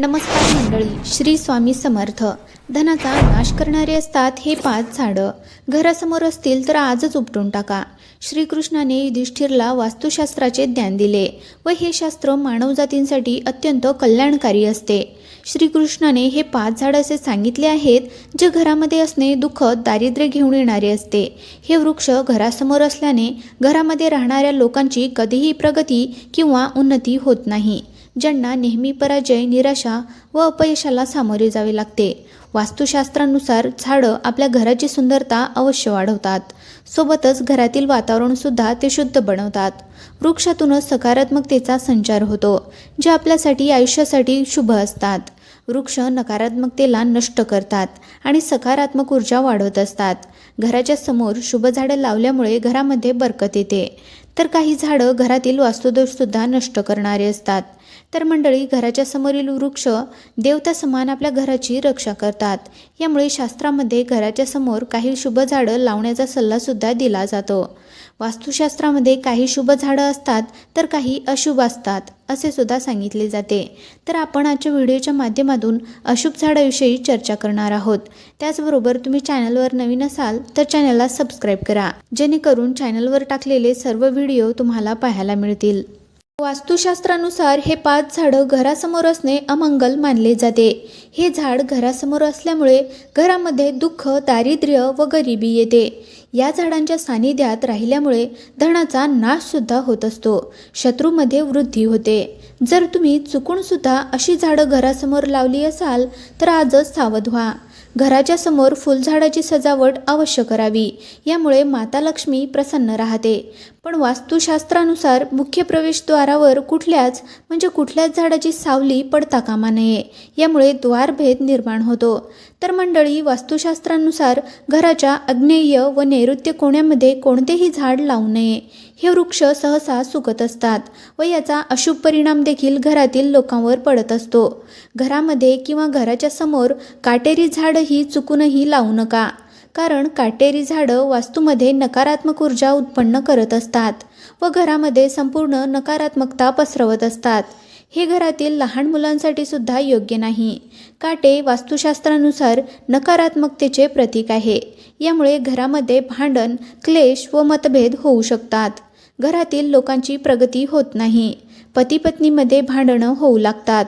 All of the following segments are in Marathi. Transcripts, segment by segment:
नमस्कार मंडळी श्री स्वामी समर्थ. धनाचा नाश करणारे असतात हे पाच झाडं. घरासमोर असतील तर आजच उपटून टाका. श्रीकृष्णाने युधिष्ठिरला वास्तुशास्त्राचे ज्ञान दिले व हे शास्त्र मानवजातींसाठी अत्यंत कल्याणकारी असते. श्रीकृष्णाने हे पाच झाड असे सांगितले आहेत जे घरामध्ये असणे दुःख दारिद्र्य घेऊन येणारे असते. हे वृक्ष घरासमोर असल्याने घरामध्ये राहणाऱ्या लोकांची कधीही प्रगती किंवा उन्नती होत नाही. ज्यांना नेहमी पराजय निराशा व अपयशाला सामोरे जावे लागते. वास्तुशास्त्रानुसार झाडं आपल्या घराची सुंदरता अवश्य वाढवतात. सोबतच घरातील वातावरणसुद्धा ते शुद्ध बनवतात. वृक्षातूनच सकारात्मकतेचा संचार होतो जे आपल्यासाठी आयुष्यासाठी शुभ असतात. वृक्ष नकारात्मकतेला नष्ट करतात आणि सकारात्मक ऊर्जा वाढवत असतात. घराच्या समोर शुभ झाडं लावल्यामुळे घरामध्ये बरकत येते. तर काही झाडं घरातील वास्तुदोषसुद्धा नष्ट करणारे असतात. तर मंडळी घराच्या समोरील वृक्ष देवता समान आपल्या घराची रक्षा करतात. यामुळे शास्त्रामध्ये घराच्या समोर काही शुभ झाडं लावण्याचा सल्लासुद्धा दिला जातो. वास्तुशास्त्रामध्ये काही शुभ झाडं असतात तर काही अशुभ असतात. असे सुद्धा सांगितले जाते. तर आपण आजच्या व्हिडिओच्या माध्यमातून अशुभ झाडाविषयी चर्चा करणार आहोत. त्याचबरोबर तुम्ही चॅनलवर नवीन असाल तर चॅनलला सबस्क्राईब करा. जेणेकरून चॅनलवर टाकलेले सर्व व्हिडिओ तुम्हाला पाहायला मिळतील. वास्तुशास्त्रानुसार हे पाच झाडं घरासमोर असणे अमंगल मानले जाते. हे झाड घरासमोर असल्यामुळे घरामध्ये दुःख दारिद्र्य व गरिबी येते. या झाडांच्या सानिध्यात राहिल्यामुळे धनाचा नाशसुद्धा होत असतो. शत्रूमध्ये वृद्धी होते. जर तुम्ही चुकूनसुद्धा अशी झाडं घरासमोर लावली असाल तर आजच सावध व्हा. घराच्या समोर फुलझाडाची सजावट अवश्य करावी. यामुळे माता लक्ष्मी प्रसन्न राहते. पण वास्तुशास्त्रानुसार मुख्य प्रवेशद्वारावर कुठल्याच म्हणजे कुठल्याच झाडाची सावली पडता कामा नये. यामुळे द्वारभेद निर्माण होतो. तर मंडळी वास्तुशास्त्रानुसार घराच्या अग्नेय व नैऋत्य कोण्यामध्ये कोणतेही झाड लावू नये. हे वृक्ष सहसा सुकत असतात व याचा अशुभ परिणाम देखील घरातील लोकांवर पडत असतो. घरामध्ये किंवा घराच्या समोर काटेरी झाडही चुकूनही लावू नका. कारण काटेरी झाडं वास्तूमध्ये नकारात्मक ऊर्जा उत्पन्न करत असतात व घरामध्ये संपूर्ण नकारात्मकता पसरवत असतात. हे घरातील लहान मुलांसाठी सुद्धा योग्य नाही. काटे वास्तुशास्त्रानुसार नकारात्मकतेचे प्रतीक आहे. यामुळे घरामध्ये भांडण क्लेश व मतभेद होऊ शकतात. घरातील लोकांची प्रगती होत नाही. पती पत्नीमध्ये भांडणं होऊ लागतात.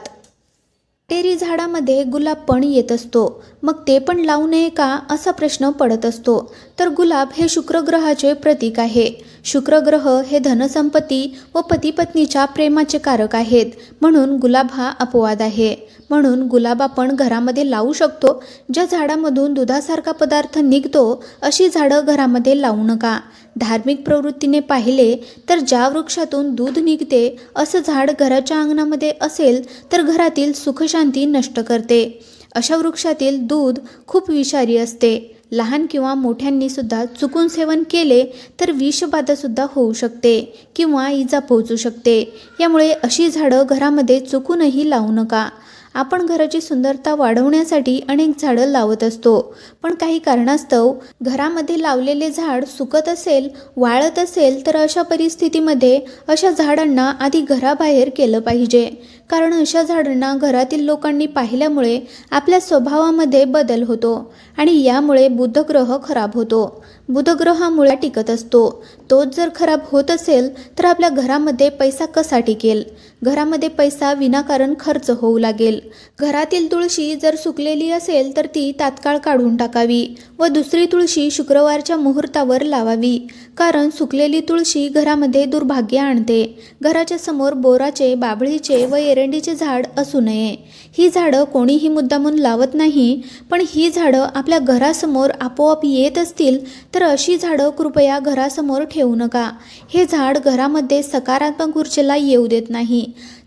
टेरी झाडामध्ये गुलाब पण येत असतो. मग ते पण लावू नये का? असा प्रश्न पडत असतो. तर गुलाब हे शुक्रग्रहाचे प्रतीक आहे. शुक्रग्रह हे धनसंपत्ती व पतीपत्नीच्या प्रेमाचे कारक आहेत. म्हणून गुलाब हा अपवाद आहे. म्हणून गुलाब आपण घरामध्ये लावू शकतो. ज्या झाडामधून दुधासारखा पदार्थ निघतो अशी झाडं घरामध्ये लावू नका. धार्मिक प्रवृत्तीने पाहिले तर ज्या वृक्षातून दूध निघते असं झाड घराच्या अंगणामध्ये असेल तर घरातील सुखशांती नष्ट करते. अशा वृक्षातील दूध खूप विषारी असते. लहान किंवा मोठ्यांनी सुद्धा चुकून सेवन केले तर विषबाधासुद्धा होऊ शकते किंवा इजा पोहोचू शकते. यामुळे अशी झाडं घरामध्ये चुकूनही लावू नका. आपण घराची सुंदरता वाढवण्यासाठी अनेक झाडं लावत असतो. पण काही कारणास्तव घरामध्ये लावलेले झाड सुकत असेल वाळत असेल तर अशा परिस्थितीमध्ये अशा झाडांना आधी घराबाहेर केलं पाहिजे. कारण अशा झाडांना घरातील लोकांनी पाहिल्यामुळे आपल्या स्वभावामध्ये बदल होतो आणि यामुळे बुधग्रह खराब होतो. बुधग्रहामुळे टिकत असतो. तोच जर खराब होत असेल तर आपल्या घरामध्ये पैसा कसा टिकेल? घरामध्ये पैसा विनाकारण खर्च होऊ लागेल. घरातील तुळशी जर सुकलेली असेल तर ती तात्काळ काढून टाकावी व दुसरी तुळशी शुक्रवारच्या मुहूर्तावर लावावी. कारण सुकलेली तुळशी घरामध्ये दुर्भाग्य आणते. घराच्या समोर बोराचे बाभळीचे व एरंडीचे झाड असू नये. ही झाडं कोणीही मुद्दामून लावत नाही पण ही झाडं आपल्या घरासमोर आपोआप येत असतील तर अशी झाडं कृपया घरासमोर ठेवू नका. हे झाड घरामध्ये सकारात्मक ऊर्जेला येऊ देत नाही.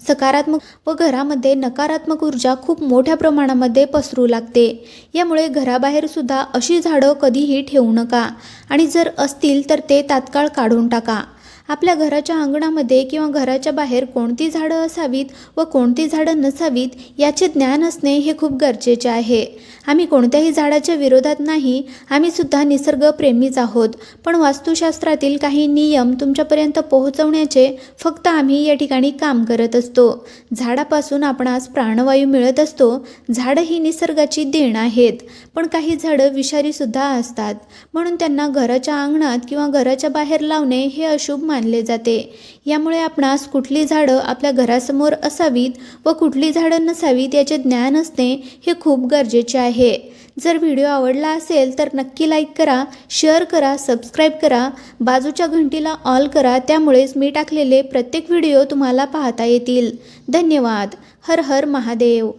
सकारात्मक व घरामध्ये नकारात्मक ऊर्जा खूप मोठ्या प्रमाणामध्ये पसरू लागते. यामुळे घराबाहेर सुद्धा अशी झाडं कधीही ठेवू नका. आणि जर असतील तर ते तात्काळ काढून टाका. आपल्या घराच्या अंगणामध्ये किंवा घराच्या बाहेर कोणती झाडं असावीत व कोणती झाडं नसावीत याचे ज्ञान असणे हे खूप गरजेचे आहे. आम्ही कोणत्याही झाडाच्या विरोधात नाही आम्ही सुद्धा निसर्गप्रेमीच आहोत. पण वास्तुशास्त्रातील काही नियम तुमच्यापर्यंत पोहोचवण्याचे फक्त आम्ही या ठिकाणी काम करत असतो. झाडापासून आपणास प्राणवायू मिळत असतो. झाडं ही निसर्गाची देण आहेत. पण काही झाडं विषारीसुद्धा असतात. म्हणून त्यांना घराच्या अंगणात किंवा घराच्या बाहेर लावणे हे अशुभ मानले जाते. यामुळे आपणास कुठली झाडं आपल्या घरासमोर असावीत व कुठली झाडं नसावीत याचे ज्ञान असणे हे खूप गरजेचे आहे. जर व्हिडिओ आवडला असेल तर नक्की लाईक करा शेअर करा सबस्क्राईब करा बाजूच्या घंटीला ऑल करा त्यामुळेच मी टाकलेले प्रत्येक व्हिडिओ तुम्हाला पाहता येतील. धन्यवाद. हर हर महादेव.